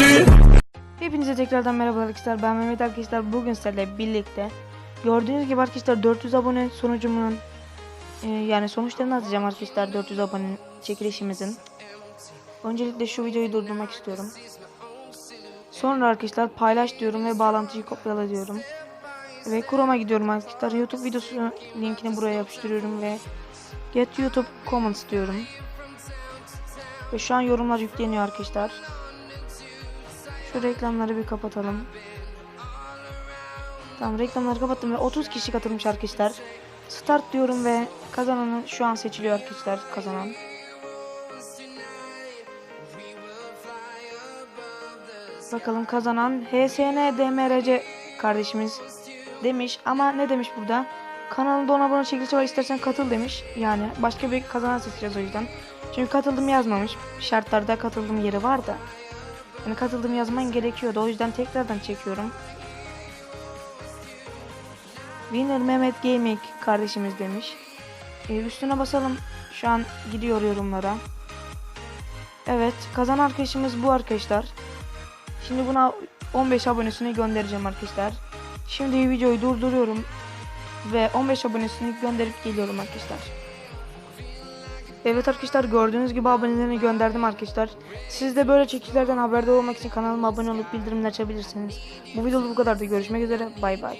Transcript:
dessus. Hepinize tekrardan merhaba arkadaşlar. Ben Mehmet arkadaşlar. Bugün sizlerle birlikte gördüğünüz gibi arkadaşlar 400 abone sonucumun e, yani sonuçlarını atacağım arkadaşlar 400 abone çekilişimizin. Öncelikle şu videoyu durdurmak istiyorum. Sonra arkadaşlar paylaş diyorum ve bağlantıyı kopyala diyorum. Ve Chrome'a gidiyorum arkadaşlar. YouTube videosu linkini buraya yapıştırıyorum ve Get YouTube Comments diyorum. Ve şu an yorumlar yükleniyor arkadaşlar. Şu reklamları bir kapatalım. Tamam reklamları kapattım ve 30 kişi katılmış arkadaşlar. Start diyorum ve kazananı şu an seçiliyor arkadaşlar kazanan. Bakalım kazanan HSN DMRC kardeşimiz demiş ama ne demiş burada? Kanalında ona abone çekilişi var istersen katıl demiş. Yani başka bir kazanan seçeceğiz o yüzden. Çünkü katıldım yazmamış. Şartlarda katıldım yeri var da. Yani katıldım yazman gerekiyordu. O yüzden tekrardan çekiyorum. Winner Mehmet Gaming kardeşimiz demiş. Ee, üstüne basalım. Şu an gidiyor yorumlara. Evet kazanan arkadaşımız bu arkadaşlar. Şimdi buna 15 abonesini göndereceğim arkadaşlar. Şimdi videoyu durduruyorum. Ve 15 abonesini gönderip geliyorum arkadaşlar. Evet arkadaşlar gördüğünüz gibi abonelerini gönderdim arkadaşlar. Siz de böyle çekişlerden haberdar olmak için kanalıma abone olup bildirimleri açabilirsiniz. Bu videoda bu kadar da görüşmek üzere. Bay bay.